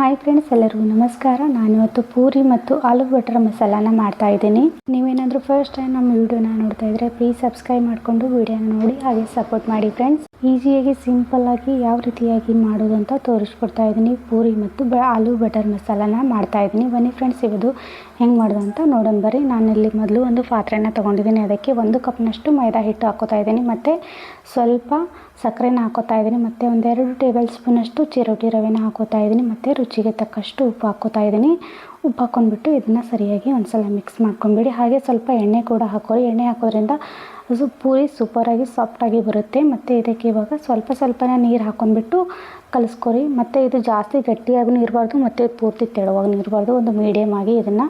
Hi friends ಎಲ್ಲರಿಗೂ ನಮಸ್ಕಾರ. ನಾನು ಇವತ್ತು ಪೂರಿ ಮತ್ತು ಆಲೂ ಬಟರ್ ಮಸಾಲಾನ ಮಾಡ್ತಾ ಇದ್ದೀನಿ. ನೀವೇನಾದರೂ ಫಸ್ಟ್ ಟೈಮ್ ನಮ್ಮ ವಿಡಿಯೋನ ನೋಡ್ತಾ ಇದ್ರೆ ಪ್ಲೀಸ್ ಸಬ್ಸ್ಕ್ರೈಬ್ ಮಾಡಿಕೊಂಡು ವಿಡಿಯೋನ ನೋಡಿ, ಹಾಗೆ ಸಪೋರ್ಟ್ ಮಾಡಿ ಫ್ರೆಂಡ್ಸ್ ಈಸಿಯಾಗಿ ಸಿಂಪಲ್ಲಾಗಿ ಯಾವ ರೀತಿಯಾಗಿ ಮಾಡೋದು ಅಂತ ತೋರಿಸ್ಕೊಡ್ತಾ ಇದ್ದೀನಿ. ಪೂರಿ ಮತ್ತು ಆಲೂ ಬಟರ್ ಮಸಾಲನ ಮಾಡ್ತಾ ಇದ್ದೀನಿ. ಬನ್ನಿ ಫ್ರೆಂಡ್ಸ್ ಇವತ್ತು ಹೆಂಗೆ ಮಾಡೋದು ಅಂತ ನೋಡೋಣ. ಬರ್ರಿ ನಾನಿಲ್ಲಿ ಮೊದಲು ಒಂದು ಪಾತ್ರೆನ ತೊಗೊಂಡಿದ್ದೀನಿ. ಅದಕ್ಕೆ ಒಂದು ಕಪ್ನಷ್ಟು ಮೈದಾ ಹಿಟ್ಟು ಹಾಕೋತಾ ಇದ್ದೀನಿ. ಮತ್ತು ಸ್ವಲ್ಪ ಸಕ್ಕರೆನ ಹಾಕೋತಾ ಇದ್ದೀನಿ. ಮತ್ತು ಒಂದೆರಡು ಟೇಬಲ್ ಸ್ಪೂನಷ್ಟು ಚಿರೋಟಿ ರವೆನ ಹಾಕೋತಾ ಇದ್ದೀನಿ. ಮತ್ತು ರುಚಿಗೆ ತಕ್ಕಷ್ಟು ಉಪ್ಪು ಹಾಕೋತಾ ಇದ್ದೀನಿ. ಉಪ್ಪು ಹಾಕ್ಕೊಂಡ್ಬಿಟ್ಟು ಇದನ್ನು ಸರಿಯಾಗಿ ಒಂದ್ಸಲ ಮಿಕ್ಸ್ ಮಾಡ್ಕೊಂಬಿಡಿ. ಹಾಗೆ ಸ್ವಲ್ಪ ಎಣ್ಣೆ ಕೂಡ ಹಾಕೋರಿ ಎಣ್ಣೆ ಹಾಕೋದ್ರಿಂದ ಅದು ಪೂರಿ ಸೂಪರಾಗಿ ಸಾಫ್ಟಾಗಿ ಬರುತ್ತೆ. ಮತ್ತು ಇದಕ್ಕೆ ಇವಾಗ ಸ್ವಲ್ಪ ಸ್ವಲ್ಪನೇ ನೀರು ಹಾಕ್ಕೊಂಡ್ಬಿಟ್ಟು ಕಲಿಸ್ಕೊರಿ ಮತ್ತು ಇದು ಜಾಸ್ತಿ ಗಟ್ಟಿಯಾಗೂ ಇರಬಾರ್ದು, ಮತ್ತು ಪೂರ್ತಿ ತೆಳುವಾಗೂ ಇರಬಾರ್ದು. ಒಂದು ಮೀಡಿಯಮ್ ಆಗಿ ಇದನ್ನು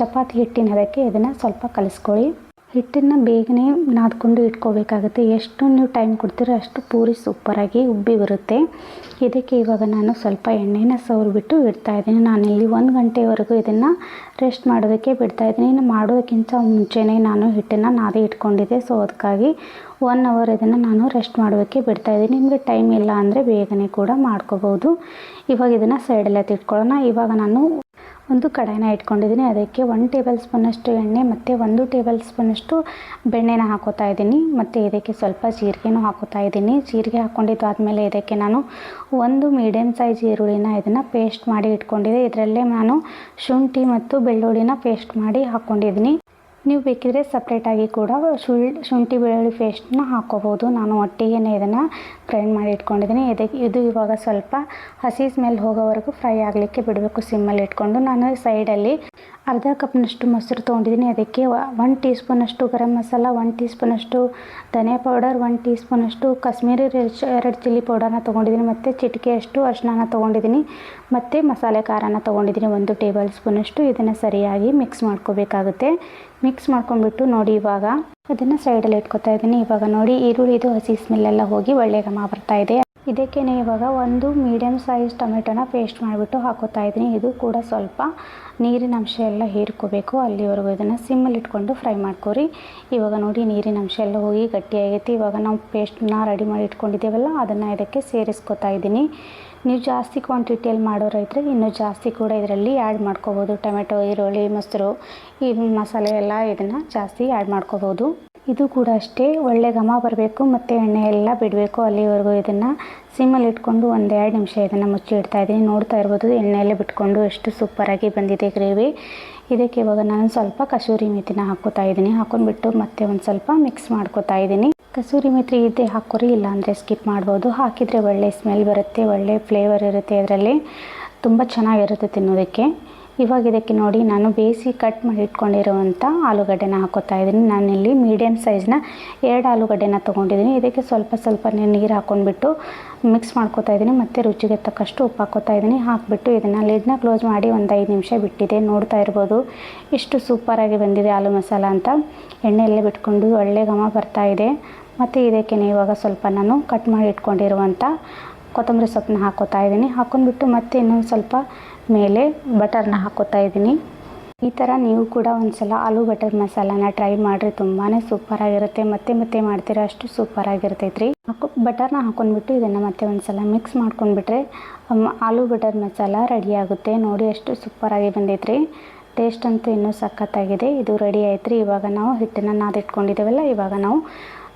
ಚಪಾತಿ ಹಿಟ್ಟಿನ ಅದಕ್ಕೆ ಇದನ್ನು ಸ್ವಲ್ಪ ಕಲಿಸ್ಕೊಳ್ಳಿ ಹಿಟ್ಟನ್ನು ಬೇಗನೆ ನಾದ್ಕೊಂಡು ಇಟ್ಕೋಬೇಕಾಗುತ್ತೆ. ಎಷ್ಟು ನೀವು ಟೈಮ್ ಕೊಡ್ತೀರೋ ಅಷ್ಟು ಪೂರಿ ಸೂಪರಾಗಿ ಉಬ್ಬಿ ಬರುತ್ತೆ. ಇದಕ್ಕೆ ಇವಾಗ ನಾನು ಸ್ವಲ್ಪ ಎಣ್ಣೆನ ಸವ್ರಿಬಿಟ್ಟು ಇದ್ದೀನಿ. ನಾನಿಲ್ಲಿ ಒಂದು ಗಂಟೆವರೆಗೂ ಇದನ್ನು ರೆಸ್ಟ್ ಮಾಡೋದಕ್ಕೆ ಬಿಡ್ತಾ ಇದ್ದೀನಿ. ಇನ್ನು ಮಾಡೋದಕ್ಕಿಂತ ಮುಂಚೆನೇ ನಾನು ಹಿಟ್ಟನ್ನು ನಾದಿ ಇಟ್ಕೊಂಡಿದ್ದೆ. ಸೊ ಅದಕ್ಕಾಗಿ ಒನ್ ಅವರ್ ಇದನ್ನು ನಾನು ರೆಸ್ಟ್ ಮಾಡೋದಕ್ಕೆ ಬಿಡ್ತಾ ಇದ್ದೀನಿ. ನಿಮಗೆ ಟೈಮ್ ಇಲ್ಲ ಅಂದರೆ ಬೇಗನೆ ಕೂಡ ಮಾಡ್ಕೋಬೋದು. ಇವಾಗ ಇದನ್ನು ಸೈಡಲ್ಲೇ ತಿಟ್ಕೊಳ್ಳೋಣ ಇವಾಗ ನಾನು ಒಂದು ಕಡಾಯಿನ ಇಟ್ಕೊಂಡಿದ್ದೀನಿ. ಅದಕ್ಕೆ ಒನ್ ಟೇಬಲ್ ಸ್ಪೂನಷ್ಟು ಎಣ್ಣೆ ಮತ್ತು ಒಂದು ಟೇಬಲ್ ಸ್ಪೂನಷ್ಟು ಬೆಣ್ಣೆನ ಹಾಕೋತಾ ಇದ್ದೀನಿ. ಮತ್ತು ಇದಕ್ಕೆ ಸ್ವಲ್ಪ ಜೀರಿಗೆನೂ ಹಾಕೋತಾ ಇದ್ದೀನಿ. ಜೀರಿಗೆ ಹಾಕ್ಕೊಂಡಿದ್ದು ಆದಮೇಲೆ ಇದಕ್ಕೆ ನಾನು ಒಂದು ಮೀಡಿಯಮ್ ಸೈಜ್ ಈರುಳ್ಳಿನ ಇದನ್ನು ಪೇಸ್ಟ್ ಮಾಡಿ ಇಟ್ಕೊಂಡಿದ್ದೆ. ಇದರಲ್ಲೇ ನಾನು ಶುಂಠಿ ಮತ್ತು ಬೆಳ್ಳುಳ್ಳಿನ ಪೇಸ್ಟ್ ಮಾಡಿ ಹಾಕ್ಕೊಂಡಿದ್ದೀನಿ ನೀವು ಬೇಕಿದ್ರೆ ಸಪ್ರೇಟಾಗಿ ಕೂಡ ಶುಳ್, ಶುಂಠಿ ಬೆಳ್ಳುಳ್ಳಿ ಪೇಸ್ಟ್ನ ಹಾಕ್ಕೋಬೋದು ನಾನು ಒಟ್ಟಿಗೆ ಇದನ್ನು ಗ್ರೈಂಡ್ ಮಾಡಿ ಇಟ್ಕೊಂಡಿದ್ದೀನಿ. ಇದಕ್ಕೆ ಇದು ಇವಾಗ ಸ್ವಲ್ಪ ಹಸಿ ಸ್ಮೆಲ್ ಹೋಗೋವರೆಗೂ ಫ್ರೈ ಆಗಲಿಕ್ಕೆ ಬಿಡಬೇಕು ಸಿಮ್ಮಲ್ಲಿ ಇಟ್ಕೊಂಡು. ನಾನು ಸೈಡಲ್ಲಿ ಅರ್ಧ ಕಪ್ನಷ್ಟು ಮೊಸರು ತೊಗೊಂಡಿದ್ದೀನಿ. ಅದಕ್ಕೆ ಒನ್ ಟೀ ಸ್ಪೂನಷ್ಟು ಗರಂ ಮಸಾಲ ಒನ್ ಟೀ ಸ್ಪೂನಷ್ಟು ಧನಿಯಾ ಪೌಡರ್ ಒನ್ ಟೀ ಸ್ಪೂನಷ್ಟು ಕಾಶ್ಮೀರಿ ರೆಡ್ ಎರಡು ಚಿಲ್ಲಿ ಪೌಡರ್ನ ತೊಗೊಂಡಿದ್ದೀನಿ. ಮತ್ತು ಚಿಟಿಕೆಯಷ್ಟು ಅರಿಶಿನ ತೊಗೊಂಡಿದ್ದೀನಿ. ಮತ್ತು ಮಸಾಲೆ ಖಾರನ ತೊಗೊಂಡಿದ್ದೀನಿ. ಒಂದು ಟೇಬಲ್ ಸ್ಪೂನಷ್ಟು. ಇದನ್ನು ಸರಿಯಾಗಿ ಮಿಕ್ಸ್ ಮಾಡ್ಕೋಬೇಕಾಗುತ್ತೆ. ಮಿಕ್ಸ್ ಮಾಡ್ಕೊಂಡ್ಬಿಟ್ಟು ನೋಡಿ ಇವಾಗ. ಅದನ್ನು ಸೈಡಲ್ಲಿ ಇಟ್ಕೊತಾ ಇದ್ದೀನಿ. ಇವಾಗ ನೋಡಿ ಈರುಳ್ಳಿದು ಹಸಿ ಸ್ಮೆಲ್ಲೆಲ್ಲ ಹೋಗಿ ಒಳ್ಳೆ ಘಮ ಬರ್ತಾ ಇದೆ. ಇದಕ್ಕೆ ಇವಾಗ ಒಂದು ಮೀಡಿಯಮ್ ಸೈಜ್ ಟೊಮೆಟೊನ ಪೇಸ್ಟ್ ಮಾಡಿಬಿಟ್ಟು ಹಾಕೋತಾ ಇದ್ದೀನಿ. ಇದು ಕೂಡ ಸ್ವಲ್ಪ ನೀರಿನ ಅಂಶ ಎಲ್ಲ ಹೀರ್ಕೋಬೇಕು. ಅಲ್ಲಿವರೆಗೂ ಇದನ್ನು ಸಿಮ್ಮಲ್ಲಿ ಇಟ್ಕೊಂಡು ಫ್ರೈ ಮಾಡ್ಕೊರಿ. ಇವಾಗ ನೋಡಿ ನೀರಿನ ಅಂಶ ಎಲ್ಲ ಹೋಗಿ ಗಟ್ಟಿಯಾಗೈತಿ. ಇವಾಗ ನಾವು ಪೇಸ್ಟ್ನ ರೆಡಿ ಮಾಡಿ ಇಟ್ಕೊಂಡಿದ್ದೇವಲ್ಲ, ಅದನ್ನು ಇದಕ್ಕೆ ಸೇರಿಸ್ಕೊತಾ ಇದ್ದೀನಿ. ನೀವು ಜಾಸ್ತಿ ಕ್ವಾಂಟಿಟಿಯಲ್ಲಿ ಮಾಡೋರೈದ್ರೆ ಇನ್ನೂ ಜಾಸ್ತಿ ಕೂಡ ಇದರಲ್ಲಿ ಆ್ಯಡ್ ಮಾಡ್ಕೋಬೋದು. ಟೊಮೆಟೊ, ಈರುಳ್ಳಿ, ಮೊಸರು, ಈ ಮಸಾಲೆ ಎಲ್ಲ ಇದನ್ನು ಜಾಸ್ತಿ ಆ್ಯಡ್ ಮಾಡ್ಕೋಬೋದು. ಇದು ಕೂಡ ಅಷ್ಟೇ. ಒಳ್ಳೆ ಘಮ ಬರಬೇಕು, ಮತ್ತು ಎಣ್ಣೆ ಎಲ್ಲ ಬಿಡಬೇಕು. ಅಲ್ಲಿವರೆಗೂ ಇದನ್ನು ಸಿಮ್ಮಲ್ಲಿ ಇಟ್ಕೊಂಡು ಒಂದು ಎರಡು ನಿಮಿಷ ಇದನ್ನು ಮುಚ್ಚಿ ಇಡ್ತಾ ಇದ್ದೀನಿ. ನೋಡ್ತಾ ಇರ್ಬೋದು, ಎಣ್ಣೆಯಲ್ಲೇ ಬಿಟ್ಕೊಂಡು ಎಷ್ಟು ಸೂಪರಾಗಿ ಬಂದಿದೆ ಗ್ರೇವಿ. ಇದಕ್ಕೆ ಇವಾಗ ನಾನು ಸ್ವಲ್ಪ ಕಸೂರಿ ಮೆಥಿನ ಹಾಕೋತಾ ಇದ್ದೀನಿ. ಹಾಕೊಂಡ್ಬಿಟ್ಟು ಮತ್ತೆ ಒಂದು ಸ್ವಲ್ಪ ಮಿಕ್ಸ್ ಮಾಡ್ಕೋತಾ ಇದ್ದೀನಿ. ಕಸೂರಿ ಮೆಥಿ ಇದ್ದೇ ಹಾಕೋರಿ ಇಲ್ಲಾಂದರೆ ಸ್ಕಿಪ್ ಮಾಡ್ಬೋದು. ಹಾಕಿದರೆ ಒಳ್ಳೆ ಸ್ಮೆಲ್ ಬರುತ್ತೆ, ಒಳ್ಳೆ ಫ್ಲೇವರ್ ಇರುತ್ತೆ ಅದರಲ್ಲಿ ತುಂಬ ಚೆನ್ನಾಗಿರುತ್ತೆ ತಿನ್ನೋದಕ್ಕೆ. ಇವಾಗ ಇದಕ್ಕೆ ನೋಡಿ ನಾನು ಬೇಯಿಸಿ ಕಟ್ ಮಾಡಿ ಇಟ್ಕೊಂಡಿರುವಂಥ ಆಲೂಗಡ್ಡೆನ ಹಾಕೋತಾ ಇದ್ದೀನಿ. ನಾನಿಲ್ಲಿ ಮೀಡಿಯಮ್ ಸೈಜ್ನ ಎರಡು ಆಲೂಗಡ್ಡೆನ ತೊಗೊಂಡಿದ್ದೀನಿ. ಇದಕ್ಕೆ ಸ್ವಲ್ಪ ಸ್ವಲ್ಪ ನೀರು ಹಾಕ್ಕೊಂಡ್ಬಿಟ್ಟು ಮಿಕ್ಸ್ ಮಾಡ್ಕೋತಾ ಇದ್ದೀನಿ. ಮತ್ತು ರುಚಿಗೆ ತಕ್ಕಷ್ಟು ಉಪ್ಪು ಹಾಕೋತಾ ಇದ್ದೀನಿ. ಹಾಕಿಬಿಟ್ಟು ಇದನ್ನು ಲಿಡ್ನ ಕ್ಲೋಸ್ ಮಾಡಿ ಒಂದು ಐದು ನಿಮಿಷ ಬಿಟ್ಟಿದೆ. ನೋಡ್ತಾ ಇರ್ಬೋದು. ಎಷ್ಟು ಸೂಪರಾಗಿ ಬಂದಿದೆ ಆಲೂ ಮಸಾಲ ಅಂತ. ಎಣ್ಣೆಯಲ್ಲೇ ಬಿಟ್ಕೊಂಡು ಒಳ್ಳೆ ಘಮ ಬರ್ತಾ ಇದೆ. ಮತ್ತು ಇದಕ್ಕೆ ಇವಾಗ ಸ್ವಲ್ಪ ನಾನು ಕಟ್ ಮಾಡಿ ಇಟ್ಕೊಂಡಿರುವಂಥ ಕೊತ್ತಂಬರಿ ಸೊಪ್ಪನ್ನ ಹಾಕೋತಾ ಇದ್ದೀನಿ. ಹಾಕೊಂಡ್ಬಿಟ್ಟು ಮತ್ತೆ ಇನ್ನೊಂದು ಸ್ವಲ್ಪ ಮೇಲೆ ಬಟರ್ನ ಹಾಕೋತಾ ಇದ್ದೀನಿ. ಈ ಥರ ನೀವು ಕೂಡ ಒಂದು ಸಲ ಆಲೂ ಬಟರ್ ಮಸಾಲಾನ ಟ್ರೈ ಮಾಡಿರಿ. ತುಂಬಾ ಸೂಪರಾಗಿರುತ್ತೆ ಮತ್ತೆ ಮತ್ತೆ ಮಾಡ್ತೀರಾ ಅಷ್ಟು ಸೂಪರಾಗಿರ್ತೈತೆ ರೀ ಹಾಕೊ, ಬಟರ್ನ ಹಾಕೊಂಡ್ಬಿಟ್ಟು ಇದನ್ನು ಮತ್ತೆ ಒಂದು ಸಲ ಮಿಕ್ಸ್ ಮಾಡ್ಕೊಂಡ್ಬಿಟ್ರೆ ಆಲೂ ಬಟರ್ ಮಸಾಲ ರೆಡಿ ಆಗುತ್ತೆ. ನೋಡಿ ಅಷ್ಟು ಸೂಪರಾಗಿ ಬಂದೈತೆ ರೀ ಟೇಸ್ಟ್ ಅಂತೂ ಇನ್ನೂ ಸಖತ್ತಾಗಿದೆ. ಇದು ರೆಡಿ ಆಯ್ತು ರೀ ಇವಾಗ ನಾವು ಹಿಟ್ಟನ್ನು ನಾದಿಟ್ಕೊಂಡಿದ್ದೇವಲ್ಲ, ಇವಾಗ ನಾವು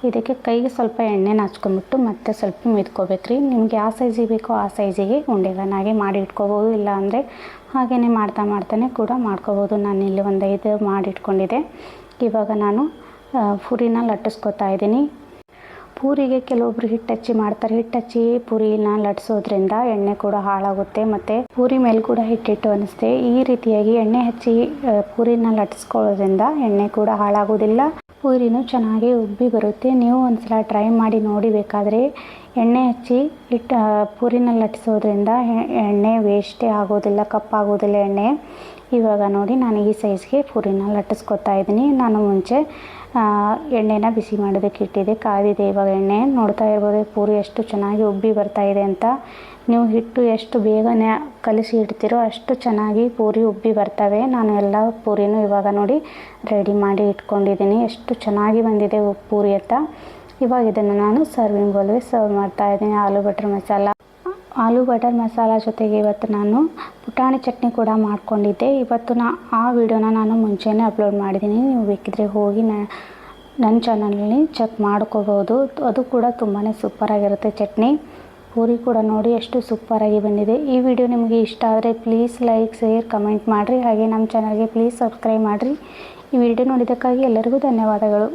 ಇದಕ್ಕೆ ಕೈಗೆ ಸ್ವಲ್ಪ ಎಣ್ಣೆನ ಹಚ್ಕೊಂಡ್ಬಿಟ್ಟು ಮತ್ತೆ ಸ್ವಲ್ಪ ಮಿದ್ಕೋಬೇಕು ರೀ ನಿಮ್ಗೆ ಯಾವ ಸೈಜಿಗೆ ಬೇಕೋ ಆ ಸೈಜಿಗೆ ಉಂಡೆಗಳನ್ನಾಗೆ ಮಾಡಿ ಇಟ್ಕೋಬೋದು ಇಲ್ಲ ಅಂದರೆ ಹಾಗೆಯೇ ಮಾಡ್ತಾ ಮಾಡ್ತಾನೆ ಕೂಡ ಮಾಡ್ಕೋಬೋದು. ನಾನು ಇಲ್ಲಿ ಒಂದು ಐದು ಮಾಡಿ ಇಟ್ಕೊಂಡಿದ್ದೆ. ಇವಾಗ ನಾನು ಪುರಿನ ಲಟ್ಟಿಸ್ಕೊತಾ ಇದ್ದೀನಿ. ಪೂರಿಗೆ ಕೆಲವೊಬ್ರು ಹಿಟ್ಟು ಹಚ್ಚಿ ಮಾಡ್ತಾರೆ. ಹಿಟ್ಟು ಹಚ್ಚಿ ಪೂರಿನ ಲಟ್ಸೋದ್ರಿಂದ ಎಣ್ಣೆ ಕೂಡ ಹಾಳಾಗುತ್ತೆ. ಮತ್ತು ಪೂರಿ ಮೇಲೆ ಕೂಡ ಹಿಟ್ಟಿಟ್ಟು ಅನಿಸುತ್ತೆ ಈ ರೀತಿಯಾಗಿ ಎಣ್ಣೆ ಹಚ್ಚಿ ಪೂರಿನ ಲಟ್ಟಿಸ್ಕೊಳ್ಳೋದ್ರಿಂದ ಎಣ್ಣೆ ಕೂಡ ಹಾಳಾಗೋದಿಲ್ಲ. ಪೂರಿನೂ ಚೆನ್ನಾಗಿ ಉಬ್ಬಿ ಬರುತ್ತೆ. ನೀವು ಒಂದ್ಸಲ ಟ್ರೈ ಮಾಡಿ ನೋಡಿ ಬೇಕಾದರೆ ಎಣ್ಣೆ ಹಚ್ಚಿ ಇಟ್ಟು ಪೂರಿನ ಲಟ್ಟಿಸೋದ್ರಿಂದ ಎಣ್ಣೆ ವೇಸ್ಟೇ ಆಗೋದಿಲ್ಲ, ಕಪ್ಪಾಗೋದಿಲ್ಲ ಎಣ್ಣೆ. ಇವಾಗ ನೋಡಿ ನಾನು ಈ ಸೈಜ್ಗೆ ಪೂರಿನ ಲಟ್ಟಿಸ್ಕೊತಾ ಇದ್ದೀನಿ. ನಾನು ಮುಂಚೆ ಎಣ್ಣೆನ ಬಿಸಿ ಮಾಡೋದಕ್ಕೆ ಇಟ್ಟಿದ್ದೆ. ಕಾದಿದೆ ಇವಾಗ ಎಣ್ಣೆ. ನೋಡ್ತಾ ಇರ್ಬೋದು ಪೂರಿ ಎಷ್ಟು ಚೆನ್ನಾಗಿ ಉಬ್ಬಿ ಬರ್ತಾ ಇದೆ ಅಂತ. ನೀವು ಹಿಟ್ಟು ಎಷ್ಟು ಬೇಗನೆ ಕಲಿಸಿ ಇಡ್ತೀರೋ ಅಷ್ಟು ಚೆನ್ನಾಗಿ ಪೂರಿ ಉಬ್ಬಿ ಬರ್ತವೆ. ನಾನು ಎಲ್ಲ ಪೂರಿನೂ ಇವಾಗ ನೋಡಿ ರೆಡಿ ಮಾಡಿ ಇಟ್ಕೊಂಡಿದ್ದೀನಿ. ಎಷ್ಟು ಚೆನ್ನಾಗಿ ಬಂದಿದೆ ಪೂರಿ ಅಂತ. ಇವಾಗ ಇದನ್ನು ನಾನು ಸರ್ವಿಂಗ್ ಬೌಲ್ಗೆ ಸರ್ವ್ ಮಾಡ್ತಾ ಇದ್ದೀನಿ. ಆಲೂ ಬಟರ್ ಮಸಾಲ ಆಲೂ ಬಟರ್ ಮಸಾಲ ಜೊತೆಗೆ ಇವತ್ತು ನಾನು ಪುಟಾಣಿ ಚಟ್ನಿ ಕೂಡ ಮಾಡ್ಕೊಂಡಿದ್ದೆ. ಇವತ್ತು ನಾ ಆ ವಿಡಿಯೋನ ನಾನು ಮುಂಚೆನೇ ಅಪ್ಲೋಡ್ ಮಾಡಿದ್ದೀನಿ. ನೀವು ಬೇಕಿದ್ರೆ ಹೋಗಿ ನನ್ನ ಚಾನಲಲ್ಲಿ ಚೆಕ್ ಮಾಡ್ಕೋಬೋದು ಅದು ಕೂಡ ತುಂಬಾ ಸೂಪರಾಗಿರುತ್ತೆ ಚಟ್ನಿ. ಪೂರಿ ಕೂಡ ನೋಡಿ ಎಷ್ಟು ಸೂಪರಾಗಿ ಬಂದಿದೆ. ಈ ವಿಡಿಯೋ ನಿಮಗೆ ಇಷ್ಟ ಆದರೆ ಪ್ಲೀಸ್ ಲೈಕ್, ಶೇರ್, ಕಮೆಂಟ್ ಮಾಡಿರಿ. ಹಾಗೆ ನಮ್ಮ ಚಾನಲ್ಗೆ ಪ್ಲೀಸ್ ಸಬ್ಸ್ಕ್ರೈಬ್ ಮಾಡಿರಿ. ಈ ವಿಡಿಯೋ ನೋಡಿದ್ದಕ್ಕಾಗಿ ಎಲ್ಲರಿಗೂ ಧನ್ಯವಾದಗಳು.